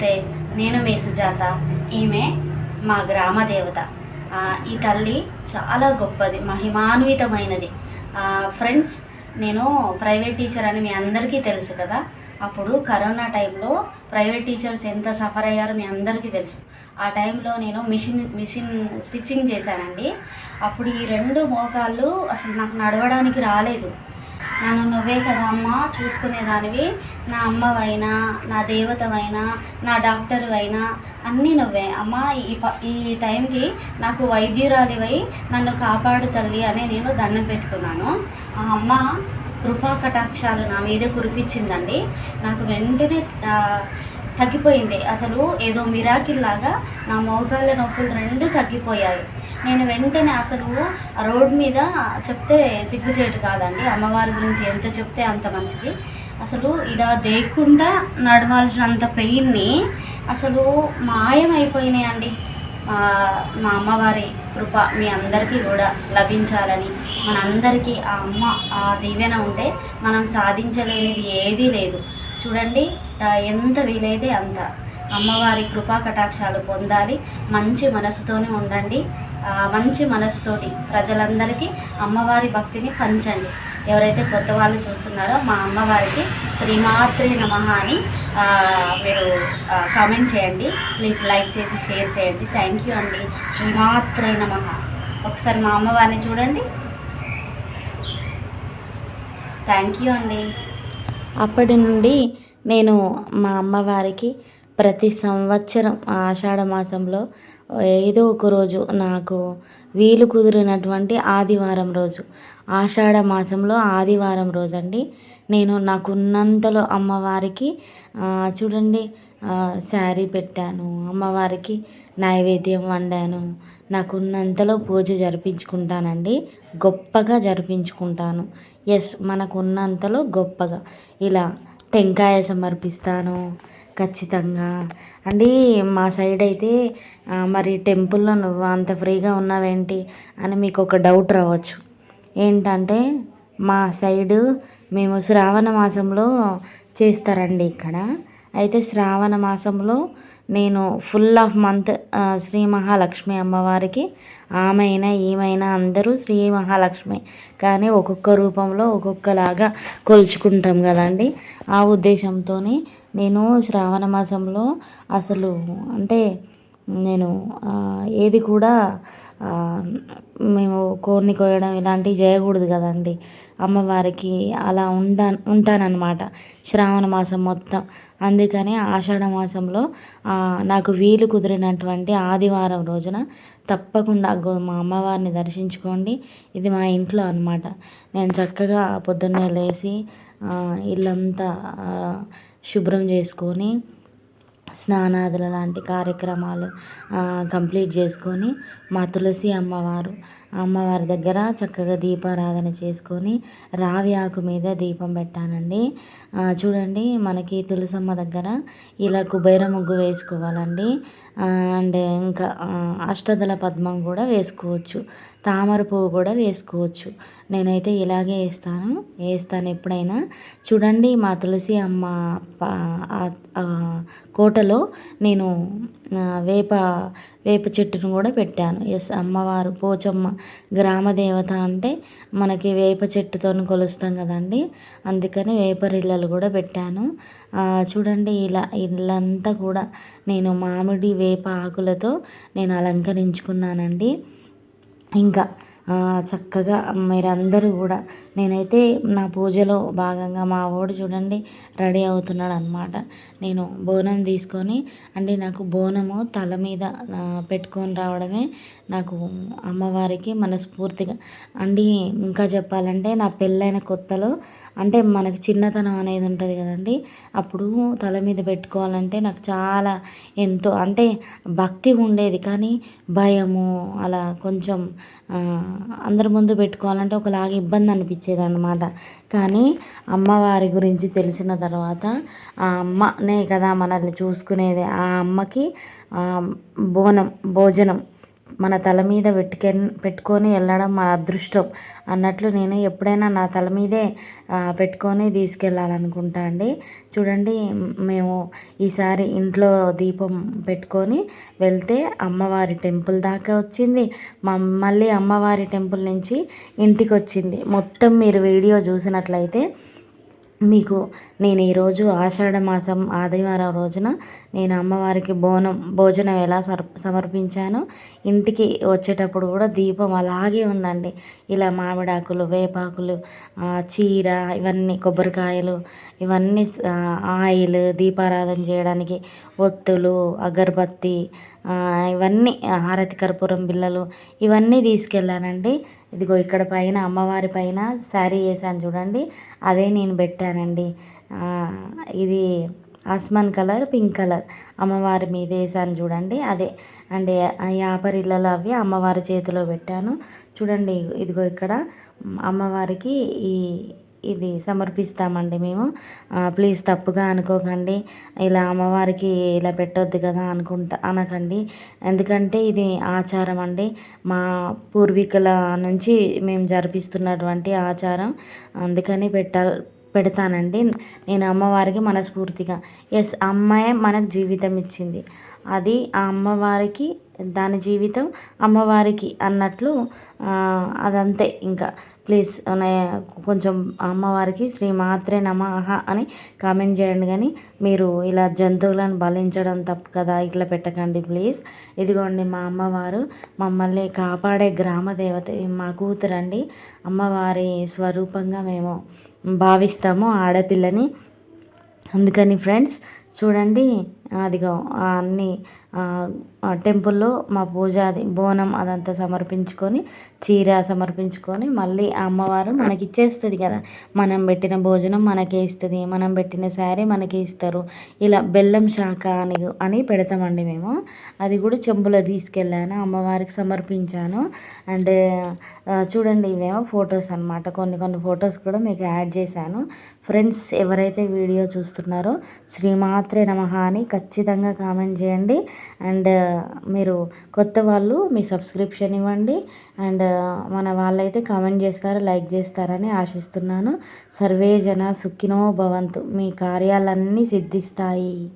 నమస్తే నేను మీ సుజాత ఈమె మా గ్రామ దేవత ఈ తల్లి చాలా గొప్పది మహిమాన్వితమైనది. ఫ్రెండ్స్ నేను ప్రైవేట్ టీచర్ అని మీ అందరికీ తెలుసు కదా. అప్పుడు కరోనా టైంలో ప్రైవేట్ టీచర్స్ ఎంత సఫర్ అయ్యారో మీ అందరికీ తెలుసు. ఆ టైంలో నేను మిషన్ మిషన్ స్టిచ్చింగ్ చేశానండి. అప్పుడు ఈ రెండు మోకాళ్ళు అసలు నాకు నడవడానికి రాలేదు. నన్ను నువ్వే కదా అమ్మ చూసుకునేదానివి. నా అమ్మవైనా నా దేవతవైనా నా డాక్టర్ అయినా అన్నీ నువ్వే. అమ్మ ఈ ప ఈ టైంకి నాకు వైద్యురాలివై నన్ను కాపాడు తల్లి అని నేను దండం పెట్టుకున్నాను. ఆ అమ్మ కృపా కటాక్షాలు నా మీద కురిపించిందండి. నాకు వెంటనే తగ్గిపోయింది. అసలు ఏదో మిరాకిల్ లాగా నా మోకాళ్ళ నొప్పులు రెండు తగ్గిపోయాయి. నేను వెంటనే అసలు రోడ్ మీద చెప్తే సిగ్గుచేటు కాదండి. అమ్మవారి గురించి ఎంత చెప్తే అంత మంచిది. అసలు ఇలా దేక్కుండా నడవాల్సినంత పెయిన్ని అసలు మాయమైపోయినాయండి. మా అమ్మవారి కృప మీ అందరికీ కూడా లభించాలని మనందరికీ ఆ అమ్మ ఆ దీవెన ఉంటే మనం సాధించలేనిది ఏదీ లేదు. చూడండి ఎంత వీలైతే అంత. అమ్మవారి కృపా కటాక్షాలు పొందాలి. మంచి మనసుతోనే ఉండండి. మంచి మనసుతోటి ప్రజలందరికీ అమ్మవారి భక్తిని పంచండి. ఎవరైతే కొత్త వాళ్ళు చూస్తున్నారో మా అమ్మవారికి శ్రీమాత్రి నమ అని మీరు కామెంట్ చేయండి. ప్లీజ్ లైక్ చేసి షేర్ చేయండి. థ్యాంక్ యూ అండి. శ్రీమాత్రే నమ. ఒకసారి మా అమ్మవారిని చూడండి. థ్యాంక్ యూ అండి. అప్పటి నుండి నేను మా అమ్మవారికి ప్రతి సంవత్సరం ఆషాఢ మాసంలో ఏదో ఒక రోజు నాకు వీలు కుదిరినటువంటి ఆదివారం రోజు ఆషాఢ మాసంలో ఆదివారం రోజు అండి. నేను నాకున్నంతలో అమ్మవారికి చూడండి శారీ పెట్టాను అమ్మవారికి నైవేద్యం వండాను నాకున్నంతలో పూజ జరిపించుకుంటానండి. గొప్పగా జరిపించుకుంటాను. ఎస్ మనకున్నంతలో గొప్పగా. ఇలా టెంకాయ సమర్పిస్తాను ఖచ్చితంగా. అండి మా సైడ్ అయితే మరి టెంపుల్లో నువ్వు అంత ఫ్రీగా ఉన్నావేంటి అని మీకు ఒక డౌట్ రావచ్చు. ఏంటంటే మా సైడు మేము శ్రావణ మాసంలో చేస్తారండి ఇక్కడ. అయితే శ్రావణ మాసంలో నేను full of month Sri Mahalakshmi అమ్మవారికి ఆమె అయినా ఏమైనా అందరూ శ్రీ మహాలక్ష్మి. కానీ ఒక్కొక్క రూపంలో ఒక్కొక్కలాగా కొలుచుకుంటాం కదండి. ఆ ఉద్దేశంతో నేను శ్రావణ మాసంలో అసలు అంటే నేను ఏది కూడా మేము కోడిని కోయడం ఇలాంటివి చేయకూడదు కదండి. అమ్మవారికి అలా ఉండా ఉంటానన్నమాట. శ్రావణ మాసం మొత్తం. అందుకని ఆషాఢ మాసంలో నాకు వీలు కుదిరినటువంటి ఆదివారం రోజున తప్పకుండా గో- మా అమ్మవారిని దర్శించుకోండి. ఇది మా ఇంట్లో అనమాట నేను చక్కగా పొద్దున్నే లేచి ఇల్లంతా శుభ్రం చేసుకొని స్నానాదుల లాంటి కార్యక్రమాలు కంప్లీట్ చేసుకొని మా తులసి అమ్మవారు అమ్మవారి దగ్గర చక్కగా దీపారాధన చేసుకొని రావి ఆకు మీద దీపం పెట్టానండి. చూడండి మనకి తులసమ్మ దగ్గర ఇలా కుబేర ముగ్గు వేసుకోవాలండి. అండ్ ఇంకా అష్టదల అష్టదళ పద్మం కూడా వేసుకోవచ్చు. తామర పువ్వు కూడా వేసుకోవచ్చు. నేనైతే ఇలాగే వేస్తాను. వేస్తాను ఎప్పుడైనా. చూడండి మా తులసి అమ్మ కోటలో నేను వేప వేప చెట్టును కూడా పెట్టాను. ఎస్ అమ్మవారు పోచమ్మ గ్రామ దేవత అంటే మనకి వేప చెట్టుతో కొలుస్తాం కదండి. అందుకని వేపరిళ్ళలు కూడా పెట్టాను. చూడండి ఇలా ఇళ్ళంతా కూడా నేను మామిడి వేప ఆకులతో నేను అలంకరించుకున్నానండి. ఇంకా చక్కగా మీరందరూ కూడా నేనైతే నా పూజలో భాగంగా మా వాడు చూడండి రెడీ అవుతున్నాడు అనమాట నేను బోనం తీసుకొని అంటే నాకు బోనము తల మీద పెట్టుకొని రావడమే నాకు అమ్మవారికి మనస్ఫూర్తిగా. అండి ఇంకా చెప్పాలంటే నా పెళ్ళైన కొత్తలో అంటే మనకు చిన్నతనం అనేది ఉంటుంది కదండి అప్పుడు తల మీద పెట్టుకోవాలంటే నాకు చాలా ఎంతో అంటే భక్తి ఉండేది. కానీ భయము అలా కొంచెం అందరి ముందు పెట్టుకోవాలంటే ఒకలాగా ఇబ్బంది అనిపించేది అనమాట కానీ అమ్మవారి గురించి తెలిసిన తర్వాత ఆ అమ్మనే కదా మనల్ని చూసుకునేది. ఆ అమ్మకి బోనం భోజనం మన తల మీద పెట్టుకె పెట్టుకొని వెళ్ళడం మన అదృష్టం అన్నట్లు నేను ఎప్పుడైనా నా తల మీదే పెట్టుకొని తీసుకెళ్ళాలనుకుంటా అండి. చూడండి మేము ఈసారి ఇంట్లో దీపం పెట్టుకొని వెళ్తే అమ్మవారి టెంపుల్ దాకా వచ్చింది. మళ్ళీ అమ్మవారి టెంపుల్ నుంచి ఇంటికి వచ్చింది మొత్తం మీరు వీడియో చూసినట్లయితే మీకు నేను ఈరోజు ఆషాఢ మాసం ఆదివారం రోజున నేను అమ్మవారికి బోనం భోజనం ఎలా సర్ సమర్పించానో ఇంటికి వచ్చేటప్పుడు కూడా దీపం అలాగే ఉందండి. ఇలా మామిడాకులు వేపాకులు చీర ఇవన్నీ కొబ్బరికాయలు ఇవన్నీ ఆయిల్ దీపారాధన చేయడానికి ఒత్తులు అగరబత్తి ఇవన్నీ హారతి కర్పూరం బిళ్ళలు ఇవన్నీ తీసుకెళ్ళానండి. ఇదిగో ఇక్కడ పైన అమ్మవారి పైన శారీ వేసాను చూడండి. అదే నేను పెట్టానండి. ఇది ఆస్మాన్ కలర్ పింక్ కలర్ అమ్మవారి మీద వేసాను చూడండి. అదే అంటే యాపరిళ్ళలు అవి అమ్మవారి చేతిలో పెట్టాను. చూడండి ఇదిగో ఇక్కడ అమ్మవారికి ఈ ఇది సమర్పిస్తామండి మేము. ప్లీజ్ తప్పుగా అనుకోకండి. ఇలా అమ్మవారికి ఇలా పెట్టొద్దు కదా అనుకుంటా అనకండి. ఎందుకంటే ఇది ఆచారం అండి. మా పూర్వీకుల నుంచి మేము జరిపిస్తున్నటువంటి ఆచారం. అందుకని పెట్టాలి పెడతానండి. నేను అమ్మవారికి మనస్ఫూర్తిగా. ఎస్ అమ్మాయే మనకు జీవితం ఇచ్చింది. అది ఆ అమ్మవారికి దాని జీవితం అమ్మవారికి అన్నట్లు అదంతే. ఇంకా ప్లీజ్ కొంచెం అమ్మవారికి శ్రీ మాత్రే నమః అని కామెంట్ చేయండి కానీ మీరు ఇలా జంతువులను బలించడం తప్పు కదా ఇట్లా పెట్టకండి ప్లీజ్. ఇదిగోండి మా అమ్మవారు మమ్మల్ని కాపాడే గ్రామ దేవత మా కూతురండి. అమ్మవారి స్వరూపంగా మేము భావిస్తాము ఆడపిల్లని. అందుకని ఫ్రెండ్స్ చూడండి అదిగో అన్నీ టెంపుల్లో మా పూజ అది బోనం అదంతా సమర్పించుకొని చీర సమర్పించుకొని మళ్ళీ ఆ అమ్మవారు మనకి ఇచ్చేస్తుంది కదా. మనం పెట్టిన భోజనం మనకే ఇస్తుంది మనం పెట్టిన శారీ మనకే ఇస్తారు ఇలా బెల్లం శాఖ అని అని పెడతామండి మేము. అది కూడా చెంబులో తీసుకెళ్ళాను అమ్మవారికి సమర్పించాను. అండ్ చూడండి ఇవేమో ఫొటోస్ అనమాట కొన్ని కొన్ని ఫొటోస్ కూడా మీకు యాడ్ చేశాను. ఫ్రెండ్స్ ఎవరైతే వీడియో చూస్తున్నారో శ్రీమాత్రే నమ అని ఖచ్చితంగా కామెంట్ చేయండి. అండ్ మీరు కొత్త వాళ్ళు మీ సబ్స్క్రిప్షన్ ఇవ్వండి. అండ్ మన వాళ్ళైతే కామెంట్ చేస్తారు లైక్ చేస్తారని ఆశిస్తున్నాను. సర్వే జన సుఖినో భవంతు. మీ కార్యాలన్నీ సిద్ధిస్తాయి.